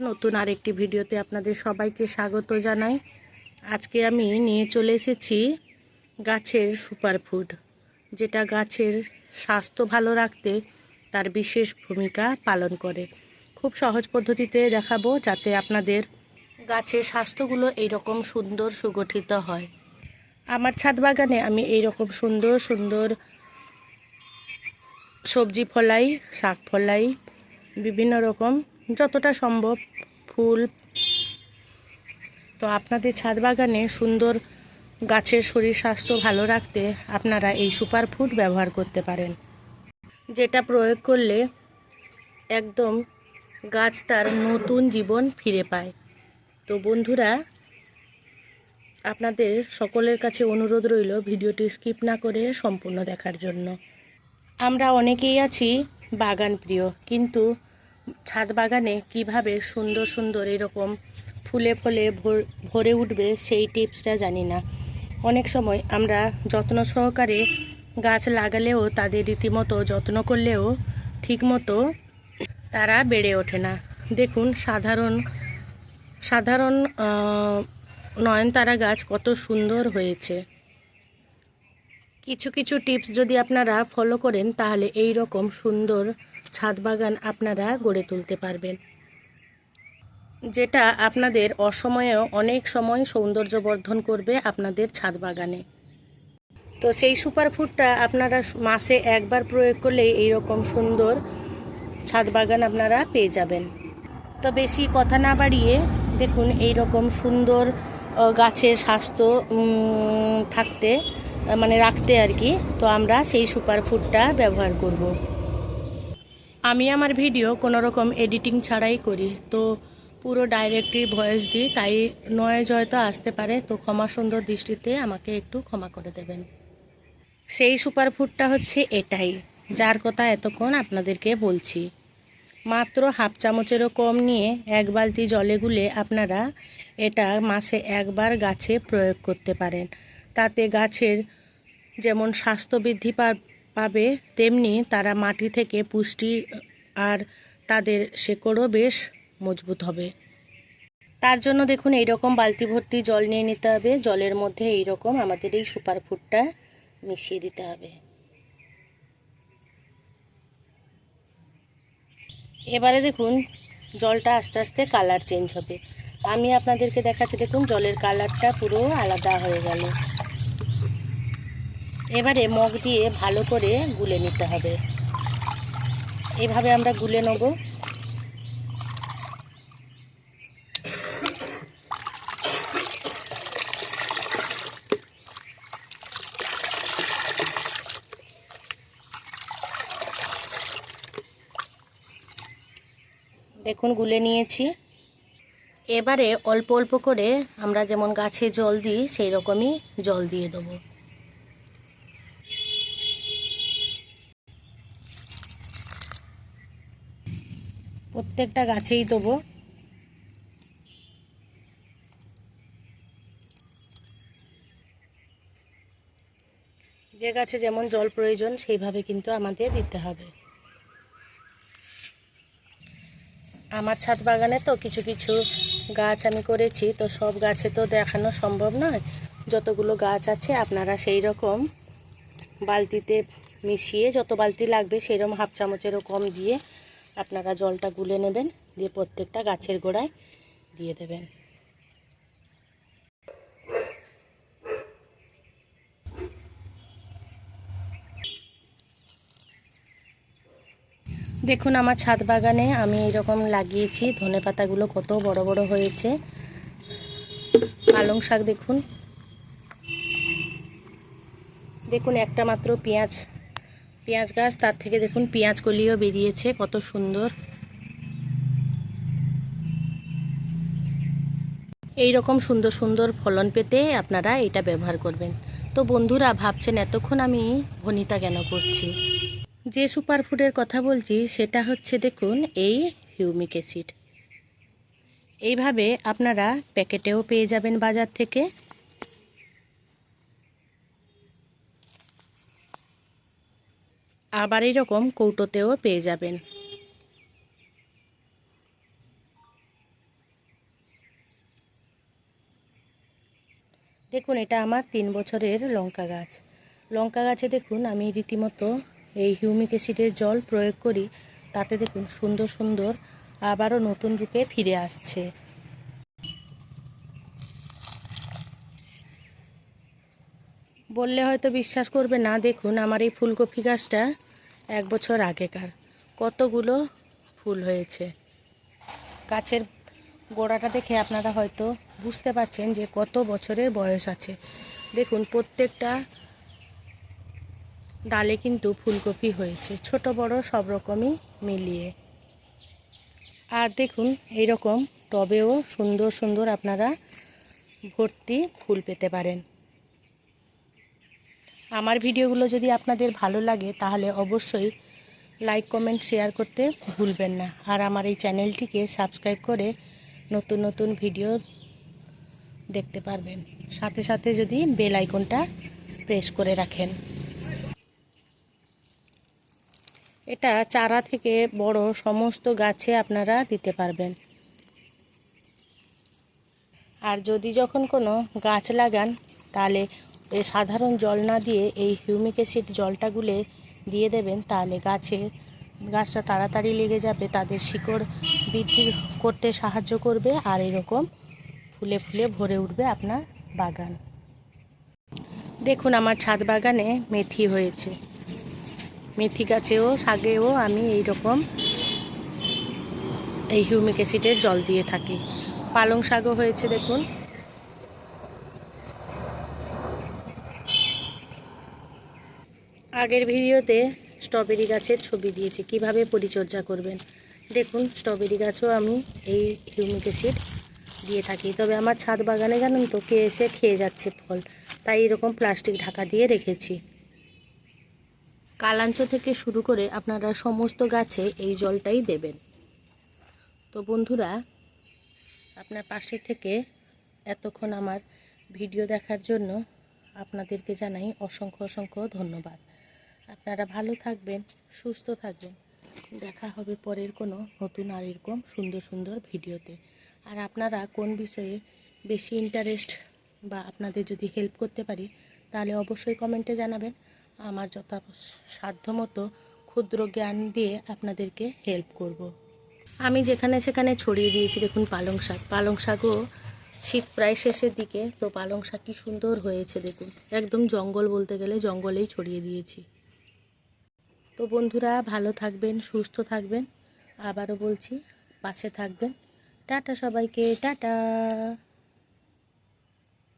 নতুন আরেকটি ভিডিওতে আপনাদের সবাইকে স্বাগত জানাই। আজকে আমি নিয়ে চলে এসেছি গাছের সুপারফুড, যেটা গাছের স্বাস্থ্য ভালো রাখতে তার বিশেষ ভূমিকা পালন করে। খুব সহজ পদ্ধতিতে দেখাবো যাতে আপনাদের গাছের স্বাস্থ্যগুলো এইরকম সুন্দর সুগঠিত হয়। আমার ছাদ বাগানে আমি এইরকম সুন্দর সুন্দর সবজি ফলাই, শাক ফলাই, বিভিন্ন রকম যতটা সম্ভব ফুল। তো আপনাদের ছাদ বাগানে সুন্দর গাছের শরীর স্বাস্থ্য ভালো রাখতে আপনারা এই সুপার ফুড ব্যবহার করতে পারেন, যেটা প্রয়োগ করলে একদম গাছ তার নতুন জীবন ফিরে পায়। তো বন্ধুরা, আপনাদের সকলের কাছে অনুরোধ রইল ভিডিওটি স্কিপ না করে সম্পূর্ণ দেখার জন্য। আমরা অনেকেই আছি বাগান প্রিয় কিন্তু ছাদ বাগানে কীভাবে সুন্দর সুন্দর এরকম ফুলে ফলে ভরে উঠবে সেই টিপসটা জানি না। অনেক সময় আমরা যত্ন সহকারে গাছ লাগালেও তাদের রীতিমতো যত্ন করলেও ঠিকমতো তারা বেড়ে ওঠে না। দেখুন সাধারণ সাধারণ নয়নতারা গাছ কত সুন্দর হয়েছে। কিছু কিছু টিপস যদি আপনারা ফলো করেন তাহলে এই রকম সুন্দর ছাদ বাগান আপনারা গড়ে তুলতে পারবেন। যেটা আপনাদের অসময়েও অনেক সময় সৌন্দর্য বর্ধন করবে আপনাদের ছাদ বাগানে। তো সেই সুপার ফুডটা আপনারা মাসে একবার প্রয়োগ করলেই এই রকম সুন্দর ছাদ বাগান আপনারা পেয়ে যাবেন। তো বেশি কথা না বাড়িয়ে দেখুন এই রকম সুন্দর গাছের স্বাস্থ্য থাকতে মানে রাখতে আর কি, তো আমরা সেই সুপার ফুডটা ব্যবহার করব। আমি আমার ভিডিও কোনো রকম এডিটিং ছাড়াই করি। তো পুরো ডাইরেক্টলি ভয়েস দিই, তাই নয়েজ হয়তো আসতে পারে, তো ক্ষমা সুন্দর দৃষ্টিতে আমাকে একটু ক্ষমা করে দেবেন। সেই সুপার ফুডটা হচ্ছে এটাই, যার কথা এতক্ষণ আপনাদেরকে বলছি। মাত্র হাফ চামচেরও কম নিয়ে এক বালতি জলে গুলে আপনারা এটা মাসে একবার গাছে প্রয়োগ করতে পারেন। তাতে গাছের যেমন স্বাস্থ্য বৃদ্ধি পাবে, তেমনি তারা মাটি থেকে পুষ্টি আর তাদের শেকড়ও বেশ মজবুত হবে। তার জন্য দেখুন, এইরকম বালতি ভর্তি জল নিয়ে নিতে হবে। জলের মধ্যে এইরকম আমাদের এই সুপার ফুডটা মিশিয়ে দিতে হবে। এবারে দেখুন, জলটা আস্তে আস্তে কালার চেঞ্জ হবে। আমি আপনাদেরকে দেখাচ্ছি, দেখুন, জলের কালারটা পুরো আলাদা হয়ে গেল। এবারে মগ দিয়ে ভালো করে গুলে নিতে হবে। এভাবে আমরা গুলে নেব। দেখুন, গুলে নিয়েছি। এবারে অল্প অল্প করে আমরা যেমন গাছে জল দিই সেই রকমই জল দিয়ে দেবো। প্রত্যেকটা গাছেই দেবো। যে গাছে যেমন জল প্রয়োজন, সেইভাবে কিন্তু আমাদের দিতে হবে। আমার ছাদ বাগানে তো কিছু কিছু গাছ আমি করেছি, তো সব গাছে তো দেখানো সম্ভব নয়। যতগুলো গাছ আছে, আপনারা সেই রকম বালতিতে মিশিয়ে যত বালতি লাগবে সেরকম হাফ চামচেরও কম দিয়ে আপনারা জলটা গুলে নেবেন, দিয়ে প্রত্যেকটা গাছের গোড়ায় দিয়ে দেবেন। দেখুন, আমার ছাদ বাগানে আমি এরকম লাগিয়েছি। ধনে পাতাগুলো কত বড় বড় হয়েছে। পালং শাক দেখুন। দেখুন, একটা মাত্র পেঁয়াজ পেঁয়াজ গাছ, তার থেকে দেখুন পেঁয়াজ কলিও বেরিয়েছে, কত সুন্দর। এই রকম সুন্দর সুন্দর ফলন পেতে আপনারা এটা ব্যবহার করবেন। তো বন্ধুরা, ভাবছেন এতক্ষণ আমি ভনিতা কেন করছি? যে সুপার ফুডের কথা বলছি, সেটা হচ্ছে দেখুন এই হিউমিক অ্যাসিড। এইভাবে আপনারা প্যাকেটেও পেয়ে যাবেন বাজার থেকে। আবার এরকম কৌটোতেও পেয়ে যাবেন। দেখুন, এটা আমার তিন বছরের লঙ্কা গাছ। লঙ্কা গাছে দেখুন, আমি রীতিমতো এই হিউমিক অ্যাসিডের জল প্রয়োগ করি, তাতে দেখুন সুন্দর সুন্দর আবারও নতুন রূপে ফিরে আসছে। বললে হয়তো বিশ্বাস করবে, না, দেখুন, আমার এই ফুলকপি গাছটা এক বছর আগেকার। কতগুলো ফুল হয়েছে। গাছের গোড়াটা দেখে আপনারা হয়তো বুঝতে পারছেন যে কত বছরের বয়স আছে। দেখুন, প্রত্যেকটা ডালে কিন্তু ফুলকপি হয়েছে, ছোট, বড়, সব রকমই মিলিয়ে। আর দেখুন, এইরকম টবেও সুন্দর সুন্দর আপনারা ভর্তি ফুল পেতে পারেন। আমার ভিডিওগুলো যদি আপনাদের ভালো লাগে, তাহলে অবশ্যই লাইক কমেন্ট শেয়ার করতে ভুলবেন না। আর আমার এই চ্যানেলটিকে সাবস্ক্রাইব করে নতুন নতুন ভিডিও দেখতে পারবেন। সাথে সাথে যদি বেল আইকনটা প্রেস করে রাখেন। এটা চারা থেকে বড় সমস্ত গাছে আপনারা দিতে পারবেন। আর যদি যখন কোনো গাছ লাগান, তাহলে এই সাধারণ জল না দিয়ে এই হিউমিক অ্যাসিড জলটা গুলে দিয়ে দেবেন, তাহলে গাছে, গাছটা তাড়াতাড়ি লেগে যাবে, তাদের শিকড় বৃদ্ধি করতে সাহায্য করবে আর এরকম ফুলে ফুলে ভরে উঠবে আপনার বাগান। দেখুন আমার ছাদ বাগানে মেথি হয়েছে। মেথি গাছেও শাগেও আমি এই রকম এই হিউমিক অ্যাসিডের জল দিয়ে থাকি। পালং শাকও হয়েছে, দেখুন। আগের ভিডিওতে স্ট্রবেরি গাছের ছবি দিয়েছি। কীভাবে পরিচর্যা করবেন? দেখুন, স্ট্রবেরি গাছও আমি এই হিউমিক অ্যাসিড দিয়ে থাকি। তবে আমার ছাদ বাগানে জানেন তো, কে এসে খেয়ে যাচ্ছে ফল। তাই এরকম প্লাস্টিক ঢাকা দিয়ে রেখেছি। কালাঞ্চ থেকে শুরু করে আপনারা সমস্ত গাছে এই জলটাই দেবেন। তো বন্ধুরা, আপনার পাশে থেকে এতক্ষণ আমার ভিডিও দেখার জন্য আপনাদেরকে জানাই অসংখ্য অসংখ্য ধন্যবাদ। আপনারা ভালো থাকবেন, সুস্থ থাকবেন। দেখা হবে পরের কোনো নতুন আর এরকম সুন্দর সুন্দর ভিডিওতে। আর আপনারা কোন বিষয়ে বেশি ইন্টারেস্ট বা আপনাদের যদি হেল্প করতে পারি, তাহলে অবশ্যই কমেন্টে জানাবেন। আমার যথা সাধ্য মতো ক্ষুদ্র জ্ঞান দিয়ে আপনাদেরকে হেল্প করব। আমি যেখানে সেখানে ছড়িয়ে দিয়েছি, দেখুন পালং শাক। পালং শাকও শীত প্রায় শেষের দিকে, তো পালং শাক কি সুন্দর হয়েছে, দেখুন। একদম জঙ্গল বলতে গেলে জঙ্গলেই ছড়িয়ে দিয়েছি। তো বন্ধুরা ভালো থাকবেন সুস্থ থাকবেন। আবারও বলছি পাশে থাকবেন। টাটা সবাইকে টাটা।